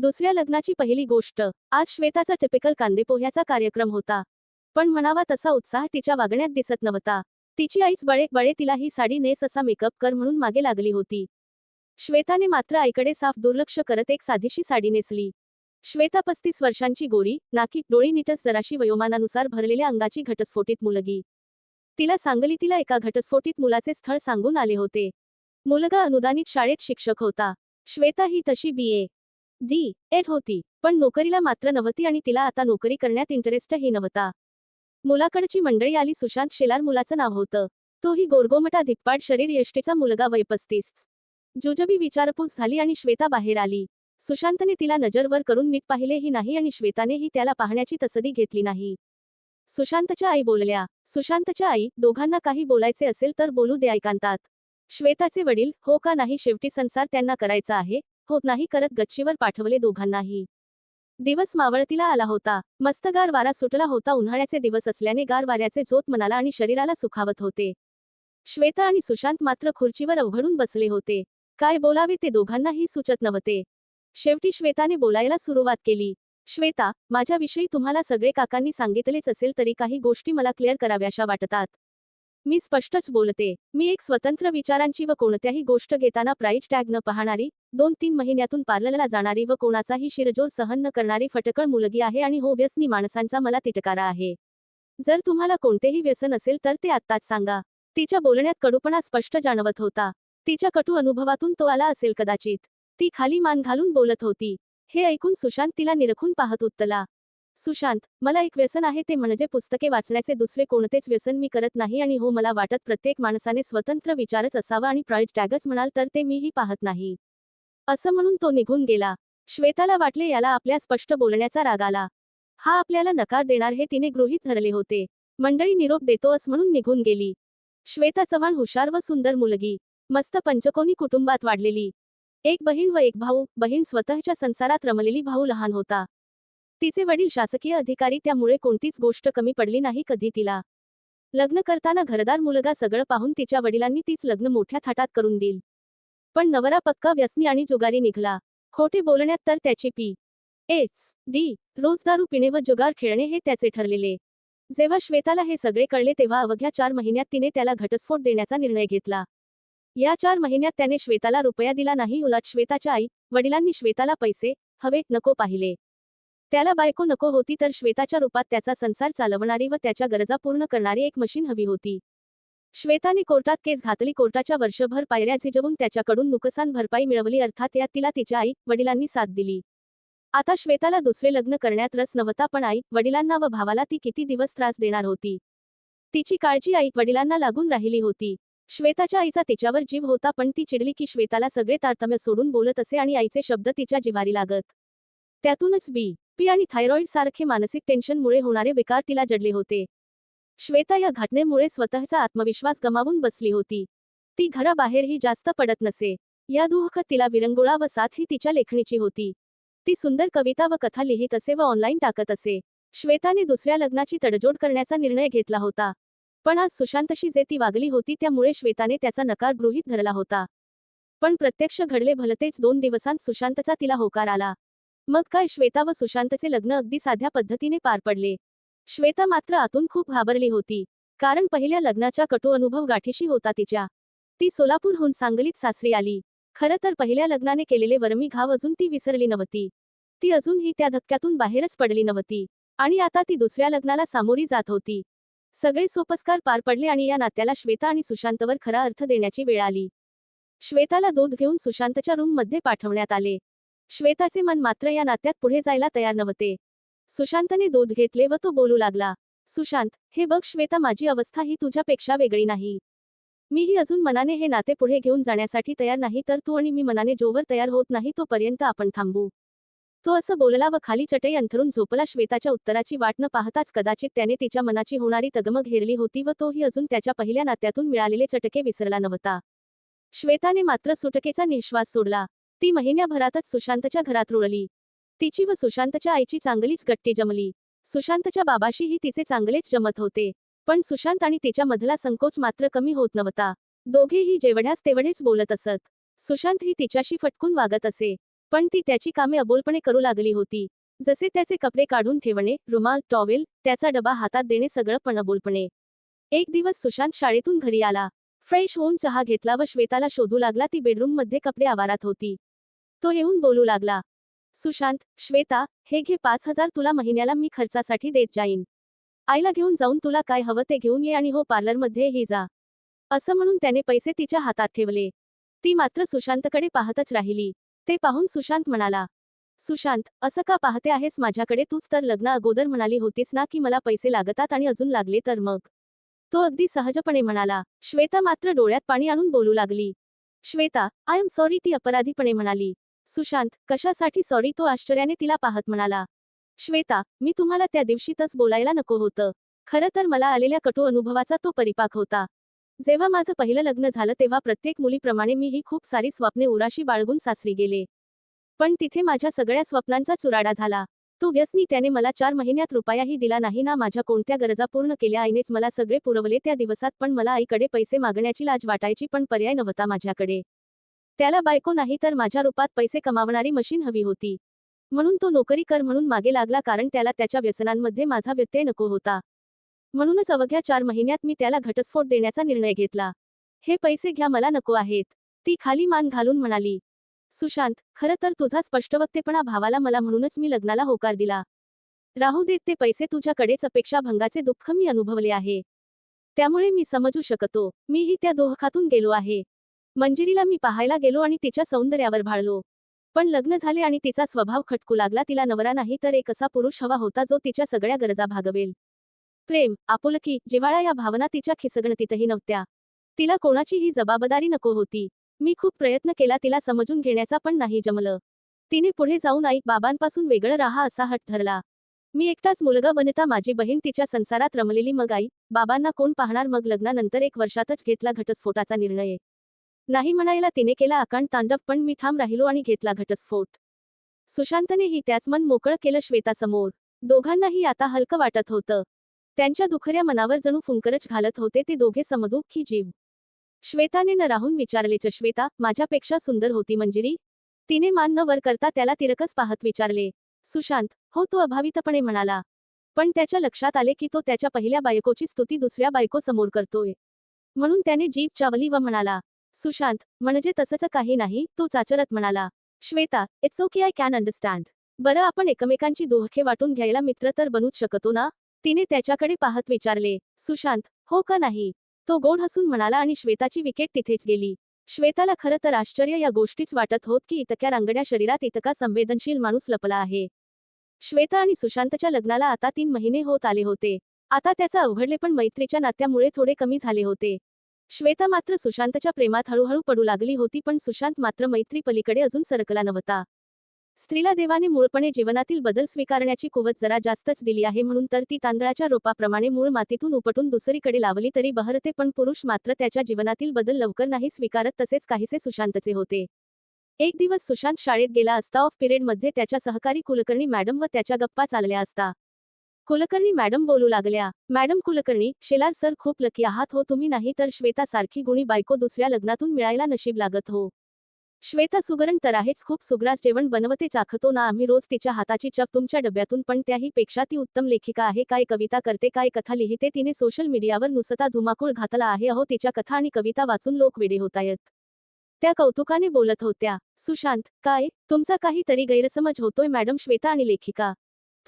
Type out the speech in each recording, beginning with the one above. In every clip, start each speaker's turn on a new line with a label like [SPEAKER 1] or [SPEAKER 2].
[SPEAKER 1] दुसऱ्या लग्नाची पहिली गोष्ट आज श्वेताचा टिपिकल कांदेपोह्याचा कार्यक्रम होता. पण म्हणावा तसा उत्साह तिच्या वागण्यात दिसत नव्हता. तिची आईच बळे बळे तिला ही साडी नेस असा मेकअप कर म्हणून मागे लागली होती. श्वेताने मात्र आईकडे साफ दुर्लक्ष करत एक साधीशी साडी नेसली. श्वेता पस्तीस वर्षांची गोरी नाकी डोळी नीटस जराशी वयोमानानुसार भरलेल्या अंगाची घटस्फोटित मुलगी. तिला सांगलीतीला एका घटस्फोटित मुलाचे स्थळ सांगून आले होते. मुलगा अनुदानित शाळेत शिक्षक होता. श्वेता ही तशी बी ए. डी एड होती पण नोकरीला मात्र नव्हती आणि तिला आता नोकरी करण्यात इंटरेस्टही नव्हता. मुलाकडची मंडळी आली सुशांत शेलार मुलाचं नाव होतं. तोही गोरगोमटा धिप्पाड शरीर यष्टीचा मुलगा वय पस्तीस जुजबी विचारपूस झाली आणि श्वेता बाहेर आली. सुशांतने तिला नजरवर करून नीट पाहिलेही नाही आणि श्वेतानेही त्याला पाहण्याची तसदी घेतली नाही. सुशांतच्या आई बोलल्या सुशांतच्या आई दोघांना काही बोलायचे असेल तर बोलू दे ऐकांतात. श्वेताचे वडील हो का नाही शेवटी संसार त्यांना करायचा आहे? होत नाही करत गच्चीवर पाठवले दोघांनाही. दिवस मावळतीला आला होता. मस्त गार वारा सुटला होता. उन्हाळ्याचे दिवस असल्याने गार वाऱ्याचे झोत मनाला आणि शरीराला सुखावत होते. श्वेता आणि सुशांत मात्र खुर्चीवर अवघडून बसले होते. काय बोलावे ते दोघांनाही सुचत नव्हते. शेवटी श्वेताने बोलायला सुरुवात केली. श्वेता माझ्याविषयी तुम्हाला सगळे काकांनी सांगितलेच असेल तरी काही गोष्टी मला क्लिअर कराव्याशा वाटतात. मी स्पष्टच बोलते. मी एक स्वतंत्र विचारांची व कोणत्याही गोष्ट घेताना प्राईज टॅग न पाहणारी दोन तीन महिन्यातून पार्लरला जाणारी व कोणाचाही शिरजोर सहन न करणारी फटकळ मुलगी आहे आणि हो व्यसनी माणसांचा मला तिटकारा आहे. जर तुम्हाला कोणतेही व्यसन असेल तर ते आत्ताच सांगा. तिच्या बोलण्यात कडूपणा स्पष्ट जाणवत होता. तिच्या कटू अनुभवातून तो आला असेल कदाचित. ती खाली मान घालून बोलत होती. हे ऐकून सुशांत तिला निरखून पाहत उत्तला. सुशांत मला एक व्यसन आहे ते म्हणजे पुस्तके वाचण्याचे दुसरे कोणतेच व्यसन मी करत नाही आणि हो मला वाटत प्रत्येक माणसाने स्वतंत्र विचारच असावा आणि प्राईज टॅगच म्हणाल तर ते मीही पाहत नाही. असं म्हणून तो निघून गेला. श्वेताला वाटले याला आपल्या स्पष्ट बोलण्याचा राग आला. हा आपल्याला नकार देणार हे तिने गृहीत धरले होते. मंडळी निरोप देतोस म्हणून निघून गेली. श्वेता चव्हाण हुशार व सुंदर मुलगी. मस्त पंचकोनी कुटुंबात वाढलेली. एक बहीण व एक भाऊ. बहीण स्वतःच्या संसारात रमलेली भाऊ लहान होता. तिचे वडील शासकीय अधिकारी त्यामुळे कोणतीच गोष्ट कमी पडली नाही कधी तिला. लग्न करताना घरदार मुलगा सगळं पाहून तिच्या वडिलांनी तीच लग्न मोठ्या थाटात करून दिल पण नवरा पक्का व्यसनी आणि जुगारी निघाला. खोटे बोलण्यात तर त्याची पी. एच. डी. रोज दारू पिणे व जुगार खेळणे हे त्याचे ठरलेले. जेव्हा श्वेताला हे सगळे कळले तेव्हा अवघ्या चार महिन्यात तिने त्याला घटस्फोट देण्याचा निर्णय घेतला. या चार महिन्यात त्याने श्वेताला रुपया दिला नाही उलट श्वेताच्या आई वडिलांनी श्वेताला पैसे हवे नको पाहिले. त्याला बायको नको होती तर श्वेताच्या रूपात त्याचा संसार चालवणारी व त्याच्या गरजा पूर्ण करणारी एक मशीन हवी होती. श्वेताने कोर्टात केस घातली कोर्टाच्या वर्षभर पायऱ्या झिजवून त्याच्याकडून नुकसान भरपाई मिळवली अर्थात यात तिला तिच्या आई वडिलांनी साथ दिली. आता श्वेताला दुसरे लग्न करण्यात रस नव्हता पण आई वडिलांना व भावाला ती किती दिवस त्रास देणार होती? तिची काळजी आई वडिलांना लागून राहिली होती. श्वेताच्या आईचा तिच्यावर जीव होता पण ती चिडली की श्वेताला सगळे तारतम्य सोडून बोलत असे आणि आईचे शब्द तिच्या जिवारी लागत. त्यातूनच बी. पी आणि थायरॉइड सारखे मानसिक टेन्शनमुळे होणारे विकार तिला जडले होते. श्वेता या घटनेमुळे स्वतःचा आत्मविश्वास गमावून बसली होती. ती घराबाहेरही जास्त पडत नसे. या दुःख तिला विरंगुळा व साथ ही तिच्या लेखणीची होती. ती सुंदर कविता व कथा लिहित असे व ऑनलाईन टाकत असे. श्वेताने दुसऱ्या लग्नाची तडजोड करण्याचा निर्णय घेतला होता. पण आज सुशांतशी जे ती वागली होती त्यामुळे श्वेताने त्याचा नकार गृहीत धरला होता. पण प्रत्यक्ष घडले भलतेच दोन दिवसांत सुशांतचा तिला होकार आला. मग काय श्वेता व सुशांतचे लग्न अगदी साध्या पद्धतीने पार पडले. श्वेता मात्र आतून खूप घाबरली होती कारण पहिल्या लग्नाचा कटू अनुभव गाठीशी होता तिच्या. ती सोलापूरहून सांगलीत सासरी आली. खरं तर पहिल्या लग्नाने केलेले वरमी घाव अजून ती विसरली नव्हती. ती अजूनही त्या धक्क्यातून बाहेरच पडली नव्हती आणि आता ती दुसऱ्या लग्नाला सामोरी जात होती. सगळे सोपस्कार पार पडले आणि या नात्याला श्वेता आणि सुशांतवर खरा अर्थ देण्याची वेळ आली. श्वेताला दूध घेऊन सुशांतच्या रूममध्ये पाठवण्यात आले. श्वेताचे मन मात्र या नात्यात पुढे जायला तयार नव्हते. सुशांतने दूध घेतले व तो बोलू लागला सुशांत हे बघ श्वेता माझी अवस्था ही तुझ्यापेक्षा वेगळी नाही. मीही अजून मनाने हे नाते पुढे घेऊन जाण्यासाठी तयार नाही तर तू आणि मी मनाने जोवर तयार होत नाही तोपर्यंत आपण थांबू. तो असं बोलला व खाली चटई अंथरून झोपला. श्वेताच्या उत्तराची वाट न पाहताच कदाचित त्याने तिच्या मनाची होणारी तगमग हेरली होती व तोही अजून त्याच्या पहिल्या नात्यातून मिळालेले चटके विसरला नव्हता. श्वेताने मात्र सुटकेचा निश्वास सोडला. ती महिन्याभरातच सुशांतच्या घरात रुळली. तिची व सुशांतच्या आईची चांगलीच गट्टी जमली. सुशांतच्या बाबाशीही तिचे चांगलेच जमत होते. पण सुशांत आणि तिच्या मधला संकोच मात्र कमी होत नव्हता. दोघेही जेवढ्यास तेवढेच बोलत असत. सुशांत ही तिच्याशी फटकून वागत असे. पण ती त्याची कामे अबोलपणे करू लागली होती. जसे त्याचे कपडे काढून ठेवणे रुमाल टॉवेल त्याचा डबा हातात देणे सगळं पण अबोलपणे. एक दिवस सुशांत शाळेतून घरी आला. फ्रेश होऊन चहा घेतला व श्वेताला शोधू लागला ती बेडरूममध्ये कपडे आवारात होती. तो येऊन बोलू लागला. सुशांत श्वेता हे घे पाच हजार तुला महिन्याला मी खर्चासाठी देत जाईन. आईला घेऊन जाऊन तुला काय हवं ते घेऊन ये आणि हो पार्लरमध्ये ही जा. असं म्हणून त्याने पैसे तिच्या हातात ठेवले. ती मात्र सुशांतकडे पाहतच राहिली. ते पाहून सुशांत म्हणाला सुशांत असं का पाहते आहेस? माझ्याकडे तूच तर लग्न अगोदर म्हणाली होतीस ना की मला पैसे लागतात आणि अजून लागले तर मग? तो अगदी सहजपणे म्हणाला. श्वेता मात्र डोळ्यात पाणी आणून बोलू लागली. श्वेता आय एम सॉरी ती अपराधीपणे म्हणाली. सुशांत कशासाठी सॉरी तो आश्चर्याने तिला पाहत म्हणाला. श्वेता मी तुम्हाला त्या दिवशीतच बोलायला नको होतं. खरं तर मला आलेल्या कटू अनुभवाचा तो परिपाक होता. जेव्हा माझं पहिलं लग्न झालं तेव्हा प्रत्येक मुलीप्रमाणे मी ही खूप सारी स्वप्ने उराशी बाळगून सासरी गेले. पण तिथे माझ्या सगळ्या स्वप्नांचा चुराडा झाला. तो व्यसनी त्याने मला चार महिन्यात रुपयाही दिला नाही ना माझ्या कोणत्या गरजा पूर्ण केल्या आईनेच मला सगळे पुरवले त्या दिवसात पण मला आईकडे पैसे मागण्याची लाज वाटायची पण पर्याय नव्हता माझ्याकडे. त्याला बायको नाही तर माझ्या रूपात पैसे कमावणारी मशीन हवी होती. म्हणून तो नोकरी कर म्हणून मागे लागला कारण त्याला त्याच्या व्यसनांमध्ये माझा व्यत्यय नको होता. म्हणूनच अवघ्या चार महिन्यात मी त्याला घटस्फोट देण्याचा निर्णय घेतला. हे पैसे घ्या मला नको आहेत. ती खाली मान घालून म्हणाली. सुशांत खरं तर तुझा स्पष्टवक्तेपणा भावाला मला म्हणूनच मी लग्नाला होकार दिला. राहू देत ते पैसे तुझ्याकडेच अपेक्षा भंगाचे दुःख मी अनुभवले आहे. त्यामुळे मी समजू शकतो. मीही त्या दोहखातून गेलो आहे. मंजिरीला मी पाहायला गेलो आणि तिच्या सौंदर्यावर भाळलो. पण लग्न झाले आणि तिचा स्वभाव खटकू लागला. तिला नवरा नाही तर एक असा पुरुष हवा होता जो तिच्या सगळ्या गरजा भागवेल. प्रेम आपुलकी जिव्हाळा या भावना तिच्या खिसगणतीतही नव्हत्या. तिला कोणाचीही जबाबदारी नको होती. मी खूप प्रयत्न केला तिला समजून घेण्याचा पण नाही जमलं. तिने पुढे जाऊन आई बाबांपासून वेगळं राहा असा हट ठरला मी एकटाच मुलगा बनता माझी बहीण तिच्या संसारात रमलेली मग आई बाबांना कोण पाहणार? मग लग्नानंतर एक वर्षातच घेतला घटस्फोटाचा निर्णय. नाही म्हणायला तिने केला अकांड तांडव पण मी ठाम राहिलो आणि घेतला घटस्फोट. सुशांतनेही त्याच मन मोकळं केलं श्वेतासमोर. दोघांनाही आता हलकं वाटत होतं. त्यांच्या दुखऱ्या मनावर जणू फुंकरच घालत होते ते दोघे समदू की जीव. श्वेताने न राहून विचारलेच श्वेता माझ्यापेक्षा सुंदर होती मंजिरी तिने मान न वर करता त्याला तिरकस पाहत विचारले. सुशांत हो तो अभावितपणे म्हणाला. पण त्याच्या लक्षात आले की तो त्याच्या पहिल्या बायकोची स्तुती दुसऱ्या बायको समोर करतोय. म्हणून त्याने जीभ चावली व म्हणाला सुशांत म्हणजे तसंच काही नाही तो चाचरत म्हणाला Shweta it's okay I can understand बरं आपण एकमेकांची दोहखे वाटून घ्यायला मित्र तर बनूच शकतो ना? तिने त्याच्याकडे पाहत विचारले सुशांत हो का नाही? तो गोड हसून म्हणाला आणि श्वेताची विकेट तिथेच गेली. श्वेताला खरं तर आश्चर्य या गोष्टीच वाटत होत की इतक्या रांगड्या शरीरात इतका संवेदनशील माणूस लपला आहे. श्वेता आणि सुशांतच्या लग्नाला आता तीन महिने होत आले होते. आता त्याचा अवघडले पण मैत्रीच्या नात्यामुळे थोडे कमी झाले होते. श्वेता मात्र सुशांतच्या प्रेमात हळूहळू पडू लागली होती पण सुशांत मात्र मैत्री पलीकडे अजून सरकला नव्हता. स्त्रीला देवाने मूळपणे जीवनातील बदल स्वीकारण्याची कुवत जरा जास्तच दिली आहे म्हणून तर ती तांदळाच्या रोपाप्रमाणे मूळ मातीतून उपटून दुसरीकडे लावली तरी बहरते पण पुरुष मात्र त्याच्या जीवनातील बदल लवकर नाही स्वीकारत तसेच काहीसे सुशांतचे होते. एक दिवस सुशांत शाळेत गेला असता ऑफ पिरियडमध्ये त्याच्या सहकारी कुलकर्णी मॅडम व त्याच्या गप्पा चालल्या असता. कुलकर्णी मॅडम बोलू लागल्या. मॅडम कुलकर्णी शेलार सर खूप लकी आहात हो तुम्ही नाही तर श्वेता सारखी गुणी बायको दुसऱ्या लग्नातून मिळायला नशीब लागत हो. श्वेता सुगरण तर आहेच खूप सुग्रास जेवण बनवते चाखतो ना आम्ही रोज तिच्या हाताची चप तुमच्या डब्यातून पण त्याही पेक्षा ती उत्तम लेखिका आहे काय कविता करते काय कथा लिहिते तिने सोशल मीडियावर नुसता धुमाकूळ घातला आहे अहो तिच्या कथा आणि कविता वाचून लोक वेडे होतायत. त्या कौतुकाने बोलत होत्या. सुशांत काय? तुमचा काहीतरी गैरसमज होतोय मॅडम श्वेता आणि लेखिका.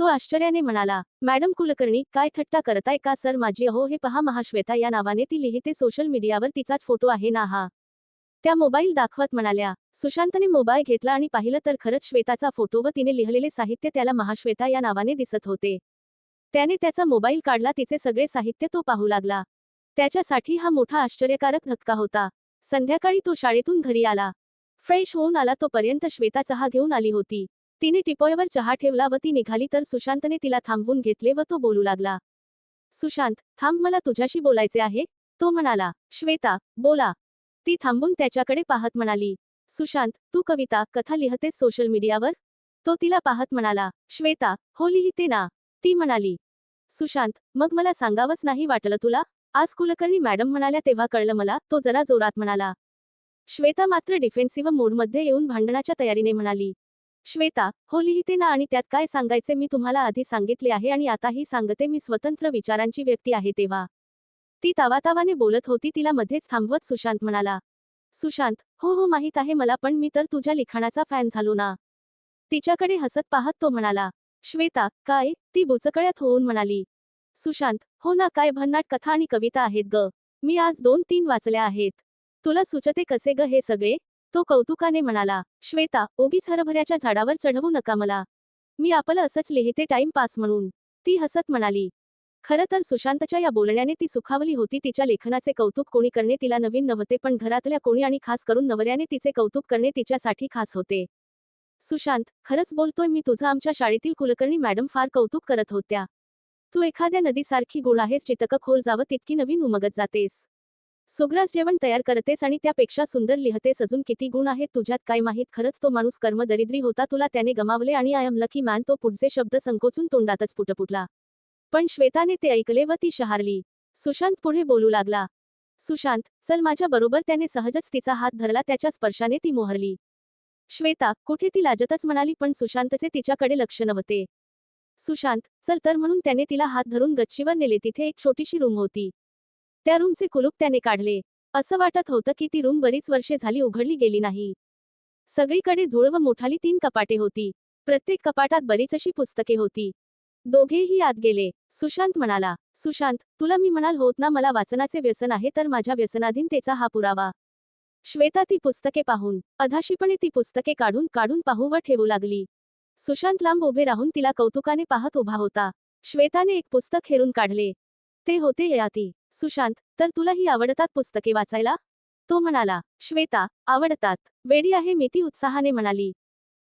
[SPEAKER 1] तो आश्चर्याने म्हणाला मॅडम कुलकर्णी काय थट्टा करताय का सर? माझी अहो हे पहा महाश्वेता या नावाने ती लिहिते सोशल मीडियावर तिचाच फोटो आहे ना हा? त्या मोबाईल दाखवत म्हणाल्या सुशांतने मोबाईल घेतला आणि पाहिलं तर खरंच श्वेताचा फोटो व तिने लिहिलेले साहित्य त्याला महाश्वेता या नावाने दिसत होते. त्याने त्याचा मोबाईल काढला तिचे सगळे साहित्य तो पाहू लागला. त्याच्यासाठी हा मोठा आश्चर्यकारक धक्का होता. संध्याकाळी तो शाळेतून घरी आला. फ्रेश होऊन आला तोपर्यंत श्वेता चहा घेऊन आली होती. तिने टिपोयवर चहा ठेवला व ती निघाली तर सुशांतने तिला थांबवून घेतले व तो बोलू लागला. सुशांत थांब मला तुझ्याशी बोलायचे आहे. तो म्हणाला श्वेता बोला. ती थांबून त्याच्याकडे पाहत म्हणाली सुशांत तू कविता कथा लिहतेस सोशल मीडियावर? तो तिला पाहत म्हणाला श्वेता हो लिहिते ना. ती म्हणाली सुशांत मग मला सांगावंच नाही वाटलं तुला? आज कुलकर्णी मॅडम म्हणाल्या तेव्हा कळलं मला. तो जरा जोरात म्हणाला श्वेता मात्र डिफेन्सिव्ह मोडमध्ये येऊन भांडणाच्या तयारीने म्हणाली श्वेता हो लिहिते ना आणि त्यात काय सांगायचे मी तुम्हाला आधी सांगितले आहे आणि आताही सांगते मी स्वतंत्र विचारांची व्यक्ती आहे तेव्हा. ती तावातावाने बोलत होती तिला मध्येच थांबवत सुशांत म्हणाला. सुशांत हो हो माहीत आहे मला पण मी तर तुझ्या लिखाणाचा फॅन झालो ना. तिच्याकडे हसत पाहत तो म्हणाला. श्वेता काय? ती बुचकळ्यात होऊन म्हणाली. सुशांत हो ना काय भन्नाट कथा आणि कविता आहेत ग. मी आज दोन तीन वाचल्या आहेत. तुला सुचते कसे ग हे सगळे? तो कौतुकाने म्हणाला श्वेता ओगीच हरभऱ्याच्या झाडावर चढवू नका मला. मी आपलं असंच लिहिते टाइम पास म्हणून. ती हसत म्हणाली. खरं तर सुशांतच्या या बोलण्याने ती सुखावली होती तिच्या लेखनाचे कौतुक कोणी करणे तिला नवीन नव्हते पण घरातल्या कोणी आणि खास करून नवऱ्याने तिचे कौतुक करणे तिच्यासाठी खास होते. सुशांत खरंच बोलतोय मी तुझं आमच्या शाळेतील कुलकर्णी मॅडम फार कौतुक करत होत्या. तू एखाद्या नदीसारखी गुळ आहेस जितकं खोल जावं तितकी नवीन उमगत जातेस. सुग्रास जेवण तयार करतेस आणि त्यापेक्षा सुंदर लिहतेस अजून किती गुण आहेत तुझ्यात काय माहीत? खरंच तो माणूस कर्मदरिद्री होता तुला त्याने गमावले आणि आय एम लकी मॅन तो पुढचे शब्द संकोचून तोंडातच पुटपुटला पण श्वेताने ते ऐकले व ती शहारली. सुशांत पुढे बोलू लागला. सुशांत चल माझ्या बरोबर त्याने सहजच तिचा हात धरला त्याच्या स्पर्शाने ती मोहरली. श्वेता कुठे ती लाजतच म्हणाली पण सुशांतचे तिच्याकडे लक्ष नव्हते. सुशांत चल तर म्हणून त्याने तिला हात धरून गच्चीवर नेले तिथे एक छोटीशी रूम होती. त्या रूमचे कुलूप त्याने काढले. असं वाटत होतं की ती रूम बरीच वर्षे झाली उघडली गेली नाही. सगळीकडे धूळ व मोठाली तीन कपाटे होती. प्रत्येक कपाटात बरीच अशी पुस्तके होती. दोघेही आत गेले. सुशांत म्हणाला सुशांत तुला मी म्हणाल होत ना मला वाचनाचे व्यसन आहे तर माझ्या व्यसनाधीनतेचा हा पुरावा श्वेता ती पुस्तके पाहून अधाशीपणे ती पुस्तके काढून काढून पाहू व ठेवू लागली. सुशांत लांब उभे राहून तिला कौतुकाने पाहत उभा होता. श्वेताने एक पुस्तक हेरून काढले. ते होते ययाती सुशांत तर तुलाही आवडतात पुस्तके वाचायला? तो म्हणाला श्वेता आवडतात. वेडी आहे मी ती उत्साहाने म्हणाली.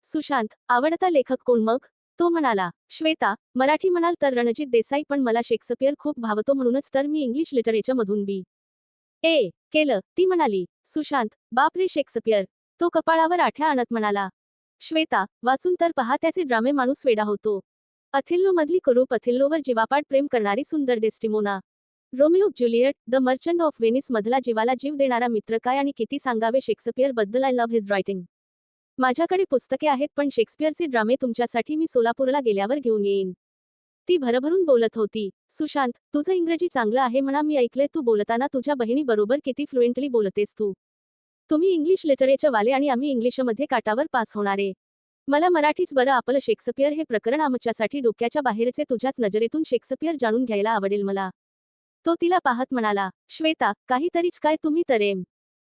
[SPEAKER 1] सुशांत आवडता लेखक कोण मग? तो म्हणाला श्वेता मराठी म्हणाल तर रणजित देसाई पण मला शेक्सपियर खूप भावतो म्हणूनच तर मी इंग्लिश लिटरेचर मधून बी. ए केलं. ती म्हणाली सुशांत बापरे शेक्सपियर. तो कपाळावर आठ्या आणत म्हणाला श्वेता वाचून तर पहा त्याचे ड्रामे माणूस वेडा होतो. अथिल्लो मधली कुरूप अथिल्लोवर जीवापाड प्रेम करणारी सुंदर Desdemona. Romeo Juliet the merchant of Venice मधला जीवाला जीव देणारा मित्र काय आणि किती सांगावे शेक्सपियरबद्दल आय लव्ह हिज रायटिंग. माझ्याकडे पुस्तके आहेत पण शेक्सपियरचे ड्रामे तुमच्यासाठी मी सोलापूरला गेल्यावर घेऊन येईन. ती भरभरून बोलत होती सुशांत तुझं इंग्रजी चांगलं आहे म्हणा मी ऐकले तू बोलताना तुझ्या बहिणी बरोबर किती फ्लुएंटली बोलतेस तू. तुम्ही इंग्लिश लिटरेचर वाले आणि आम्ही इंग्लिशमध्ये काटावर पास होणारे. मला मराठीच बरं आपलं शेक्सपियर हे प्रकरण आमच्यासाठी डोक्याच्या बाहेरचे तुझ्याच नजरेतून शेक्सपियर जाणून घ्यायला आवडेल मला. तो तिला पाहत म्हणाला श्वेता काहीतरीच काय तुम्ही तर एम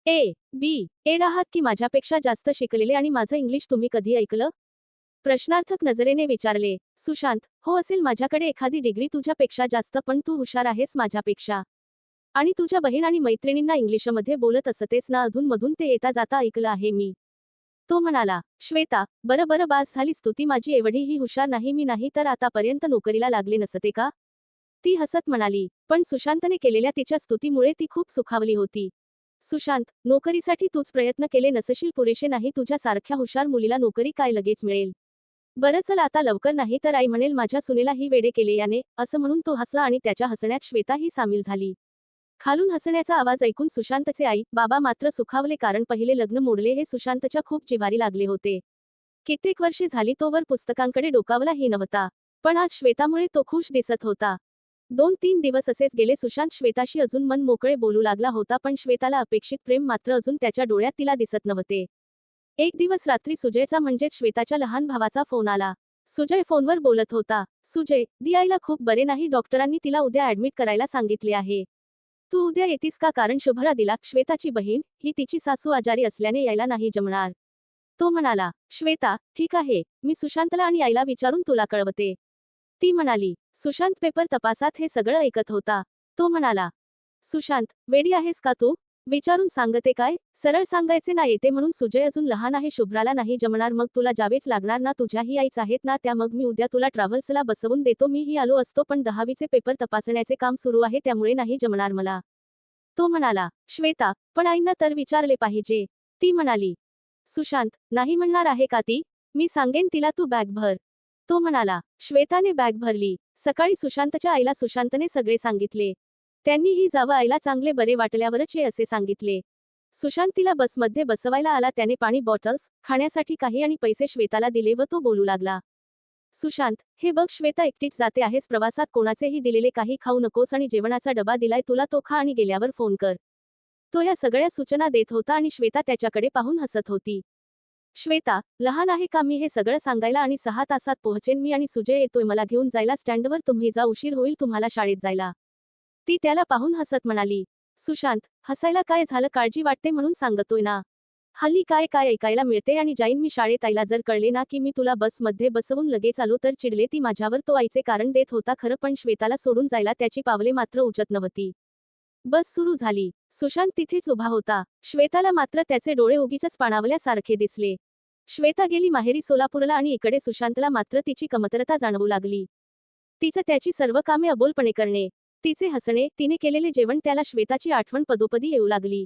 [SPEAKER 1] ए बी एड आहात की माझ्यापेक्षा जास्त शिकलेले आणि माझं इंग्लिश तुम्ही कधी ऐकलं? प्रश्नार्थक नजरेने विचारले सुशांत हो असेल माझ्याकडे एखादी डिग्री तुझ्यापेक्षा जास्त पण तू हुशार आहेस माझ्यापेक्षा. आणि तुझ्या बहीण आणि मैत्रिणींना इंग्लिशमध्ये बोलत असतेस ना अधूनमधून ते येता जाता ऐकलं आहे मी. तो म्हणाला श्वेता बरं बरं बास झाली स्तुती माझी एवढीही हुशार नाही मी नाही तर आतापर्यंत नोकरीला लागले नसते का? ती हसत म्हणाली पण सुशांतने केलेल्या तिच्या स्तुतीमुळे ती खूप सुखावली होती. सुशांत नोकरीसाठी तूच प्रयत्न केले नसशील पुरेसे नाही तुझ्या सारख्या हुशार मुलीला नोकरी काय लगेच मिळेल. बरं चल आता लवकर नाही तर आई म्हणेल माझ्या सुनेला ही वेडे केले याने असं म्हणून तो हसला आणि त्याच्या हसण्यात श्वेताही सामील झाली. खालून हसण्याचा आवाज ऐकून सुशांतचे आई बाबा मात्र सुखावले कारण पहिले लग्न मोडले हे सुशांतच्या खूप जिवारी लागले होते. कित्येक वर्षे झाली तोवर पुस्तकांकडे डोकावलाही नव्हता. पण आज श्वेतामुळे तो खुश दिसत होता. दोन तीन दिवस असेच गेले सुशांत श्वेताशी अजून मन मोकळे बोलू लागला होता पण श्वेताला अपेक्षित प्रेम मात्र अजून त्याच्या डोळ्यात तिला दिसत नव्हते. एक दिवस रात्री सुजयचा म्हणजेच श्वेताच्या लहान भावाचा फोन आला. सुजय फोनवर बोलत होता सुजय दियाईला खूप बरे नाही डॉक्टरांनी तिला उद्या ऍडमिट करायला सांगितले आहे. तू उद्या येतीस का? कारण शुभरा दिला श्वेताची बहीण ही तिची सासू आजारी असल्याने यायला नाही जमणार. तो म्हणाला श्वेता ठीक आहे मी सुशांतला आणि आईला विचारून तुला कळवते. ती म्हणाली सुशांत पेपर तपासात हे सगळं ऐकत होता. तो म्हणाला सुशांत वेडी आहेस का तू? विचारून सांगते काय? सरळ सांगायचे ना येते म्हणून सुजय अजून लहान आहे शुभ्राला नाही जमणार मग तुला जावेच लागणार ना तुझ्याही आईच आहेत ना त्या मग मी उद्या तुला ट्रॅव्हल्सला बसवून देतो मीही आलो असतो पण दहावीचे पेपर तपासण्याचे काम सुरू आहे त्यामुळे नाही जमणार मला. तो म्हणाला श्वेता पण आईंना तर विचारले पाहिजे. ती म्हणाली सुशांत नाही म्हणणार आहे का ती? मी सांगेन तिला तू बॅग भर. तो म्हणाला श्वेताने बॅग भरली. सकाळी सुशांतच्या आईला सुशांतने सगळे सांगितले. त्यांनीही जावं आईला चांगले बरे वाटल्यावरच हे असे सांगितले. सुशांत तिला बसमध्ये बसवायला आला. त्याने पाणी बॉटल्स खाण्यासाठी काही आणि पैसे श्वेताला दिले व तो बोलू लागला. सुशांत हे बघ श्वेता एकटीच जाते आहेस. प्रवासात कोणाचेही दिलेले काही खाऊ नकोस आणि जेवणाचा डबा दिलाय. तुला तो खा आणि गेल्यावर फोन कर. तो या सगळ्या सूचना देत होता आणि श्वेता त्याच्याकडे पाहून हसत होती. श्वेता लहान आहे का मी हे सगळं सांगायला आणि सहा तासात पोहोचेन मी आणि सुजय येतोय मला घेऊन जायला. स्टँडवर तुम्ही जा उशीर होईल तुम्हाला शाळेत जायला. ती त्याला पाहून हसत म्हणाली. सुशांत हसायला काय झालं काळजी वाटते म्हणून सांगतोय ना. हल्ली काय काय ऐकायला मिळते आणि जाईन मी शाळेत आईला जर कळले ना की मी तुला बसमध्ये बसवून लगेच आलो तर चिडले ती माझ्यावर तो आईचे कारण देत होता खरं पण श्वेताला सोडून जायला त्याची पावले मात्र उचत नव्हती. बस सुरू झाली. सुशांत तिथेच उभा होता. श्वेताला मात्र त्याचे डोळे उगीच पाणावल्यासारखे दिसले. श्वेता गेली माहेरी सोलापूरला आणि इकडे सुशांतला मात्र तिची कमतरता जाणवू लागली. तिचं त्याची सर्व कामे अबोलपणे करणे तिचे हसणे तिने केलेले जेवण त्याला श्वेताची आठवण पदोपदी येऊ लागली.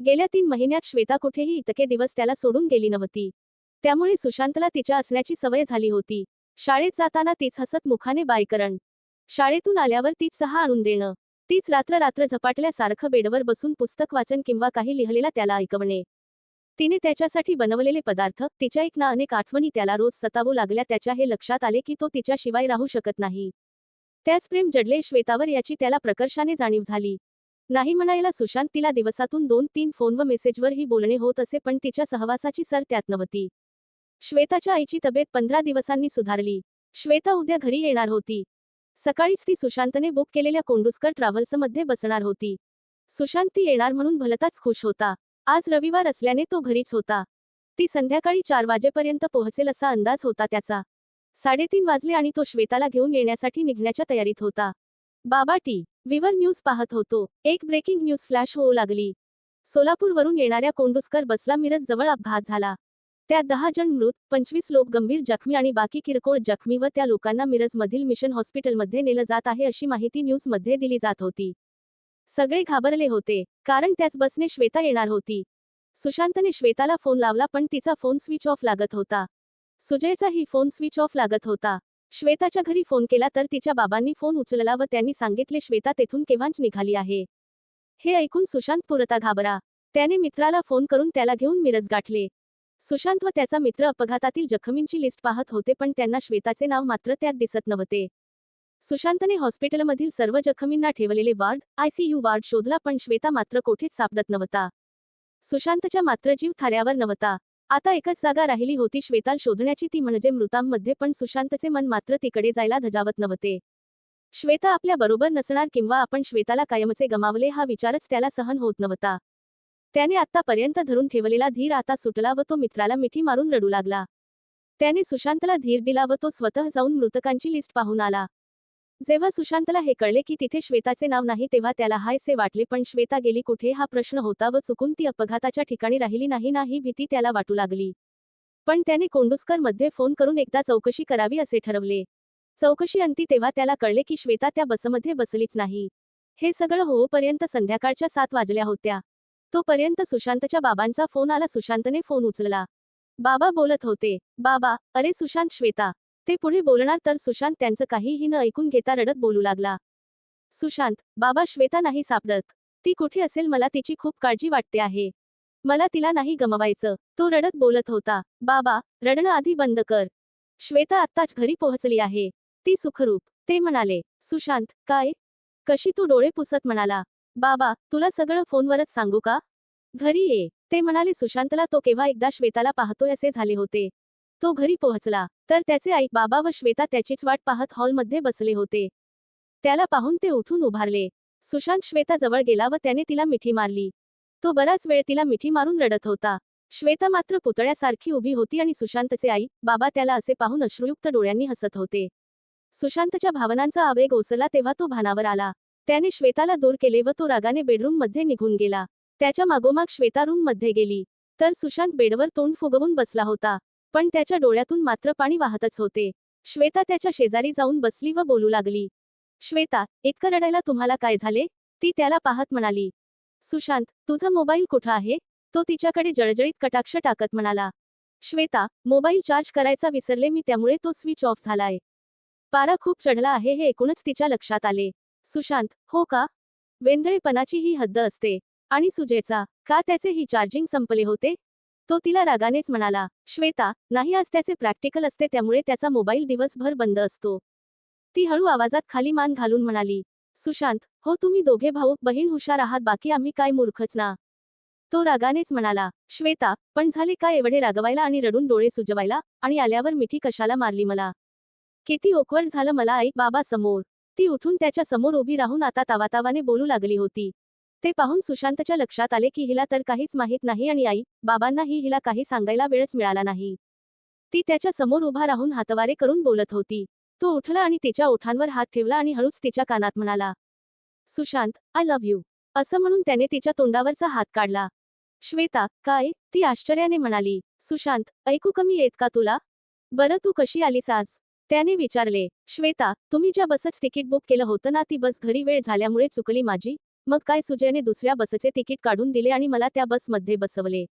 [SPEAKER 1] गेल्या तीन महिन्यात श्वेता कुठेही इतके दिवस त्याला सोडून गेली नव्हती. त्यामुळे सुशांतला तिच्या असण्याची सवय झाली होती. शाळेत जाताना तीच हसत मुखाने बायकरण शाळेतून आल्यावर तीच सहा आणून देणं. तीच रात्र रात्र झपाटल्यासारखं बेडवर बसून पुस्तक वाचन किंवा काही लिहिलेला त्याला ऐकवणे. तिने त्याच्यासाठी बनवलेले पदार्थ तिच्या एक ना अनेक आठवणी त्याला रोज सतावू लागल्या त्याच्या हे लक्षात आले की तो तिच्याशिवाय राहू शकत नाही. त्याच प्रेम जडले श्वेतावर याची त्याला प्रकर्षाने जाणीव झाली. नाही म्हणायला सुशांत तिला दिवसातून दोन तीन फोन व मेसेजवरही बोलणे होत असे पण तिच्या सहवासाची सर त्यात नव्हती. श्वेताच्या आईची तब्येत पंधरा दिवसांनी सुधारली. श्वेता उद्या घरी येणार होती. सकाळीच ती सुशांतने बुक केलेल्या कोंडुस्कर ट्रॅव्हल्समध्ये बसणार होती. सुशांत ती येणार म्हणून भलताच खुश होता. आज रविवार असल्याने तो घरीच होता. ती संध्याकाळी चार वाजेपर्यंत पोहोचेल असा अंदाज होता त्याचा. साडेतीन वाजले आणि तो श्वेताला घेऊन येण्यासाठी निघण्याच्या तयारीत होता. बाबा टी. विवर न्यूज पाहत होतो. एक ब्रेकिंग न्यूज फ्लॅश होऊ लागली. सोलापूरवरून येणाऱ्या कोंडुस्कर बसला मिरज जवळ अपघात झाला. त्यात दहा जण मृत पंचवीस लोक गंभीर जखमी आणि बाकी किरकोळ जखमी व त्या लोकांना मिरजमधील मिशन हॉस्पिटलमध्ये नेलं जात आहे अशी माहिती न्यूजमध्ये दिली जात होती. सगळे घाबरले होते कारण त्याच बसने श्वेता येणार होती. सुशांतने श्वेताला फोन लावला पण तिचा फोन स्विच ऑफ लागत होता. सुजयचाही फोन स्विच ऑफ लागत होता. श्वेताच्या घरी फोन केला तर तिच्या बाबांनी फोन उचलला व त्यांनी सांगितले श्वेता तेथून केव्हाच निघाली आहे? हे ऐकून सुशांत पुरता घाबरा. त्याने मित्राला फोन करून त्याला घेऊन मिरज गाठले. सुशांत व त्याचा मित्र अपघातातील जखमींची लिस्ट पाहत होते पण त्यांना श्वेताचे नाव मात्र त्यात दिसत नव्हते. सुशांतने हॉस्पिटलमधील सर्व जखमींना ठेवलेले वार्ड आयसीयू वार्ड शोधला पण श्वेता मात्र कोठेच सापडत नव्हता. सुशांतच्या मात्र जीव थाऱ्यावर नव्हता. आता एकच जागा राहिली होती श्वेताल शोधण्याची ती म्हणजे मृतांमध्ये पण सुशांतचे मन मात्र तिकडे जायला धजावत नव्हते. श्वेता आपल्या बरोबर नसणार किंवा आपण श्वेताला कायमचे गमावले हा विचारच त्याला सहन होत नव्हता. त्याने आतापर्यंत धरून ठेवलेला धीर आता सुटला व तो मित्राला मिठी मारून रडू लागला. त्याने सुशांतला धीर दिला व तो स्वतः जाऊन मृतकांची लिस्ट पाहून आला. जेव्हा सुशांतला हे कळले की तिथे श्वेताचे नाव नाही तेव्हा त्याला हायसे वाटले पण श्वेता गेली कुठे हा प्रश्न होता व चुकून ती अपघाताच्या ठिकाणी राहिली नाही ना ही भीती त्याला वाटू लागली. पण त्याने कोंडुस्करमध्ये फोन करून एकदा चौकशी करावी असे ठरवले. चौकशी अंती तेव्हा त्याला कळले की श्वेता त्या बसमध्ये बसलीच नाही. हे सगळं होऊपर्यंत संध्याकाळच्या सात वाजल्या होत्या. तोपर्यंत सुशांतच्या बाबांचा फोन आला. सुशांतने फोन उचलला. बाबा बोलत होते. बाबा अरे सुशांत श्वेता. ते पुढे बोलणार तर सुशांत त्यांचं काहीही न ऐकून घेता रडत बोलू लागला. सुशांत बाबा श्वेता नाही सापडत. ती कुठे असेल मला तिची खूप काळजी वाटते आहे. मला तिला नाही गमवायचं. तो रडत बोलत होता. बाबा रडणं आधी बंद कर. श्वेता आत्ताच घरी पोहोचली आहे. ती सुखरूप. ते म्हणाले सुशांत काय? कशी तू डोळे पुसत म्हणाला? बाबा तुला सगळं फोनवरच सांगू का? घरी ये. ते म्हणाले सुशांतला तो केव्हा एकदा श्वेताला पाहतोय असे झाले होते. तो घरी पोहोचला. तर त्याचे आई बाबा व श्वेता त्याचीच वाट पाहत हॉलमध्ये बसले होते. त्याला पाहून ते उठून उभारले. सुशांत श्वेता जवळ गेला व त्याने तिला मिठी मारली. तो बराच वेळ तिला मिठी मारून रडत होता. श्वेता मात्र पुतळ्यासारखी उभी होती आणि सुशांतचे आई बाबा त्याला असे पाहून अश्रुयुक्त डोळ्यांनी हसत होते. सुशांतच्या भावनांचा आवेग ओसरला तेव्हा तो भानावर आला. त्याने श्वेताला दूर केले व तो रागाने बेडरूममध्ये निघून गेला. त्याच्या मागोमाग श्वेता रूममध्ये गेली. तर सुशांत बेडवर तोंड फुगवून बसला होता. पण त्याच्या डोळ्यातून मात्र पाणी वाहतच होते. श्वेता त्याच्या शेजारी जाऊन बसली व बोलू लागली. श्वेता इतकं रडायला तुम्हाला काय झाले? ती त्याला पाहत म्हणाली. सुशांत तुझा मोबाईल कुठं आहे? तो तिच्याकडे जळजळीत कटाक्ष टाकत म्हणाला. श्वेता मोबाईल चार्ज करायचा विसरले मी त्यामुळे तो स्विच ऑफ झालाय. पारा खूप चढला आहे हे एकूणच तिच्या लक्षात आले. सुशांत हो का? वेंधळेपणाची ही हद्द असते. आणि सुजेचा का त्याचे ही चार्जिंग संपले होते? तो तिला रागानेच म्हणाला श्वेता नाही आज त्याचे प्रॅक्टिकल असते त्यामुळे त्याचा मोबाईल दिवसभर बंद असतो. ती हळू आवाजात खाली मान घालून म्हणाली सुशांत हो तुम्ही दोघे भाऊ बहीण हुशार आहात बाकी आम्ही काय मूर्खच ना? तो रागानेच म्हणाला श्वेता पण झाले काय एवढे रागवायला आणि रडून डोळे सुजवायला? आणि आल्यावर मिठी कशाला मारली मला? किती ओकवर्ड झालं मला आई बाबा समोर. ती उठून त्याच्यासमोर उभी राहून आता तावातावाने बोलू लागली होती. ते पाहून सुशांतच्या लक्षात आले की हिला तर काहीच माहीत नाही आणि आई बाबांनाही हिला काही सांगायला वेळच मिळाला नाही. ती त्याच्यासमोर उभा राहून हातवारे करून बोलत होती. तो उठला आणि तिच्या ओठांवर हात ठेवला आणि हळूच तिच्या कानात म्हणाला सुशांत आय लव्ह यू असं म्हणून त्याने तिच्या तोंडावरचा हात काढला. श्वेता काय? ती आश्चर्याने म्हणाली. सुशांत ऐकू कमी येत का तुला? बरं तू कशी आलीस आज? त्याने विचारले श्वेता तुम्ही ज्या बसच तिकीट बुक केलं होतं ना ती बस घरी वेळ झाल्यामुळे चुकली माझी. मग काय सुजयने दुसऱ्या बसचे तिकीट काढून दिले आणि मला त्या बसमध्ये बसवले.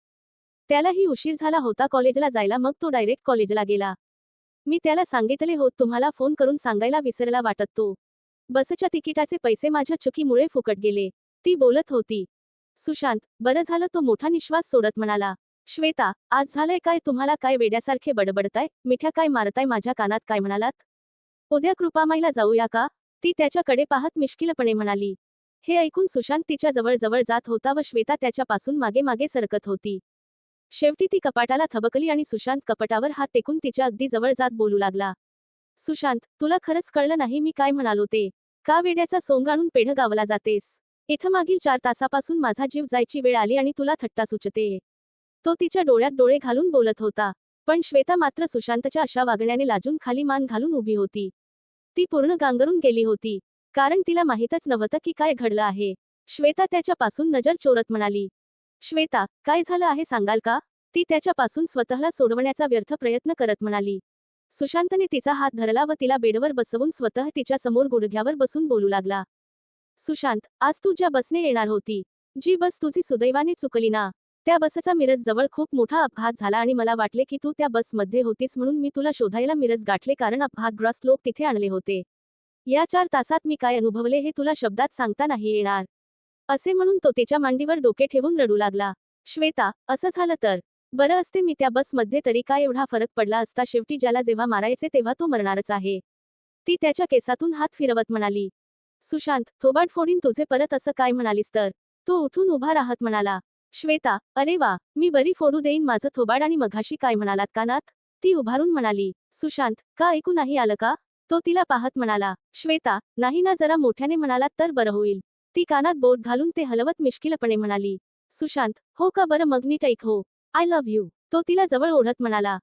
[SPEAKER 1] त्यालाही उशीर झाला होता कॉलेजला जायला मग तो डायरेक्ट कॉलेजला गेला. मी त्याला सांगितले होत तुम्हाला फोन करून सांगायला विसरला वाटत तो. बसच्या तिकिटाचे पैसे माझ्या चुकीमुळे फुकट गेले. ती बोलत होती. सुशांत बरं झालं तो मोठा निश्वास सोडत म्हणाला. श्वेता आज झालंय काय? तुम्हाला काय वेड्यासारखे बडबडताय? मिठ्या काय मारताय? माझ्या कानात काय म्हणालात? उद्या कृपामाईला जाऊया का? ती त्याच्याकडे पाहत मिश्किलपणे म्हणाली. हे ऐकून सुशांत तिच्या जवळजवळ जात होता व श्वेता त्याच्यापासून मागे मागे सरकत होती. शेवटी ती कपाटाला थबकली आणि सुशांत कपाटावर हात टेकून तिच्या अगदी जवळ जात बोलू लागला. सुशांत तुला खरंच कळलं नाही मी काय म्हणालो ते? का वेड्याचा सोंग आणून पेढ गावला जातेस? इथं मागील चार तासापासून माझा जीव जायची वेळ आली आणि तुला थट्टा सुचते. तो तिच्या डोळ्यात डोळे घालून बोलत होता पण श्वेता मात्र सुशांतच्या अशा वागण्याने लाजून खाली मान घालून उभी होती. ती पूर्ण गांगरून गेली होती कारण तिला माहीतच नव्हतं की काय घडलं आहे. श्वेता त्याच्यापासून नजर चोरत म्हणाली श्वेता काय झालं आहे सांगाल का? ती त्याच्यापासून स्वतःला सोडवण्याचा व्यर्थ प्रयत्न करत म्हणाली. सुशांतने तिचा हात धरला व तिला बेडवर बसवून स्वतः तिच्या समोर गुडघ्यावर बसून बोलू लागला. सुशांत आज तू ज्या बसने येणार होती जी बस तुझी सुदैवाने चुकली ना त्या बसचा मिरज जवळ खूप मोठा अपघात झाला आणि मला वाटले की तू त्या बसमध्ये होतीस म्हणून मी तुला शोधायला मिरज गाठले कारण अपघातग्रस्त लोक तिथे आणले होते. या चार तासात मी काय अनुभवले हे तुला शब्दात सांगता नाही येणार. असे म्हणून तो तिच्या मांडीवर डोके ठेवून रडू लागला. श्वेता असं झालं तर? बरं असते मी त्या बसमध्ये तरी काय एवढा फरक पडला असता शेवटी ज्याला जेव्हा मारायचे तेव्हा तो मरणारच आहे. ती त्याच्या केसातून हात फिरवत म्हणाली. सुशांत थोबाड फोडीन तुझे परत असं काय म्हणालीस तर? तो उठून उभा राहत म्हणाला. श्वेता अरे वा मी बरी फोडू देईन माझं थोबाड आणि मघाशी काय म्हणालात कानात? ती उभारून म्हणाली सुशांत का ऐकू नाही आलं का? तो तिला पाहत म्हणाला श्वेता नाही ना जरा मोठ्याने म्हणालात तर बरं होईल. ती कानात बोट घालून ते हलवत मिश्किलपणे म्हणाली सुशांत हो का बरं मग नीट ऐक हो आय लव्ह यू तो तिला जवळ ओढत म्हणाला.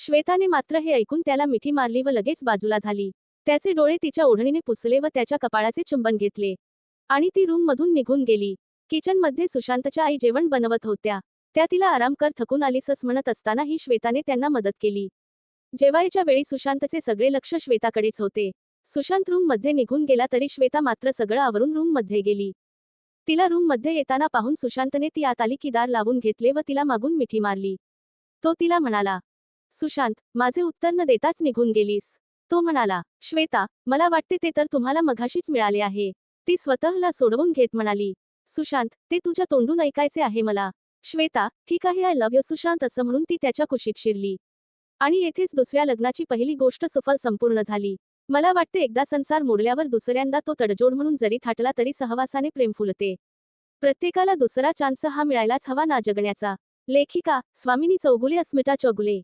[SPEAKER 1] श्वेताने मात्र हे ऐकून त्याला मिठी मारली व लगेच बाजूला झाली. त्याचे डोळे तिच्या ओढणीने पुसले व त्याच्या कपाळाचे चुंबन घेतले. आणि ती रूममधून निघून गेली. किचनमध्ये सुशांतच्या आई जेवण बनवत होत्या. त्या तिला आराम कर थकून आलीसच म्हणत असताना ही श्वेताने त्यांना मदत केली. जेवायच्या वेळी सुशांतचे सगळे लक्ष श्वेताकडेच होते. सुशांत रूममध्ये निघून गेला तरी श्वेता मात्र सगळं आवरून रूममध्ये गेली. तिला रूममध्ये येताना पाहून सुशांतने ती आत आली की दार लावून घेतले व तिला मागून मिठी मारली. तो तिला म्हणाला सुशांत माझे उत्तर न देताच निघून गेलीस. तो म्हणाला श्वेता मला वाटते ते तर तुम्हाला मघाशीच मिळाले आहे. ती स्वतःला सोडवून घेत म्हणाली सुशांत ते तुझ्या तोंडून ऐकायचे आहे मला. श्वेता ठीक आहे आय लव्ह यू सुशांत असं म्हणून ती त्याच्या कुशीत शिरली. आणि येथेच दुसऱ्या लग्नाची पहिली गोष्ट सफल संपूर्ण झाली. मला वाटते एकदा संसार मोडल्यावर दुसऱ्यांदा तो तडजोड म्हणून जरी थाटला तरी सहवासाने प्रेम फुलते. प्रत्येकाला दुसरा चान्स हा मिळायलाच हवा ना जगण्याचा. लेखिका स्वामिनी चौगुले अस्मिता चौगुले.